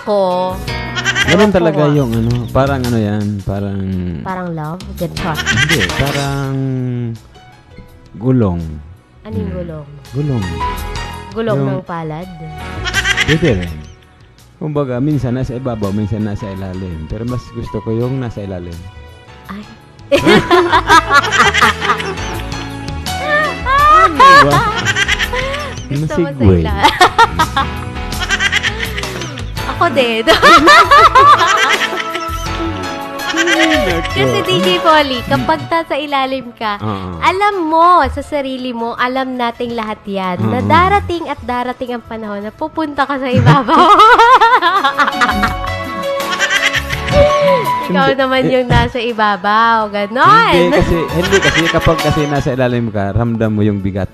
ako, Ganun talaga yung ano, parang ano yan, parang, parang love, get trust. hindi, parang gulong. Ano yung gulong? Gulong. Gulong Yung- ng palad. Pwede rin. Kumbaga, minsan nasa ibabaw, minsan nasa ilalim. Pero mas gusto ko yung nasa ilalim. Ay. Diba? Gusto mo sa Nasigway. ila. Ako din. Kasi DJ Polly, kapag nasa ilalim ka, Oo. alam mo sa sarili mo, alam nating lahat yan, na darating at darating ang panahon na pupunta ka sa ibabaw. Ikaw Hindi. naman yung nasa ibabaw. Hindi Ganon. kasi, hindi kasi kapag kasi nasa ilalim ka, ramdam mo yung bigat.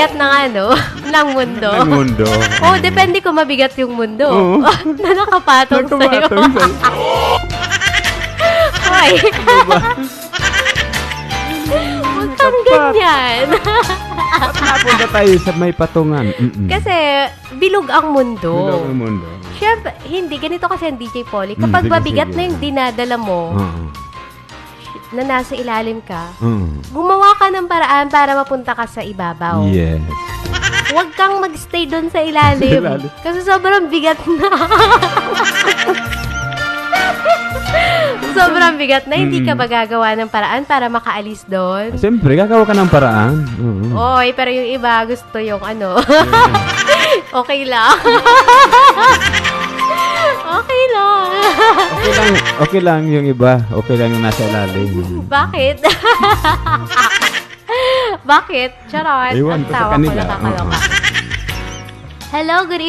Bigat ng ano, ng mundo. Ng mundo. Oh, depende kung mabigat yung mundo. Oo. na nakapatong sa'yo. Nagkumatong sa'yo. Hoy. Huwag kang ganyan. Ba't napunta tayo sa may patungan? Mm-mm. Kasi bilog ang mundo. Bilog ang mundo. Siyempre, hindi. Ganito kasi ang DJ Polly. Mm, Kapag sige, mabigat sige. na yung dinadala mo, Oo. Na nasa ilalim ka, Oo. gumawa ka ng paraan para mapunta ka sa ibabaw. Yes. Huwag kang magstay doon sa ilalim. Sa ilalim. Kasi sobrang bigat na. sobrang bigat na. Hindi ka Mm. magagawa ng paraan para makaalis doon. Siyempre, gagawa ka ng paraan. Oo. Oy, pero yung iba gusto yung ano. okay lang. okay lang. Okay lang, okay lang yung iba. Okay lang yung nasa ilalim. Bakit? Bakit? Charot. Ewan Ang ko sa tawa ko kanila. nakakaloka. Oo. Hello, good evening.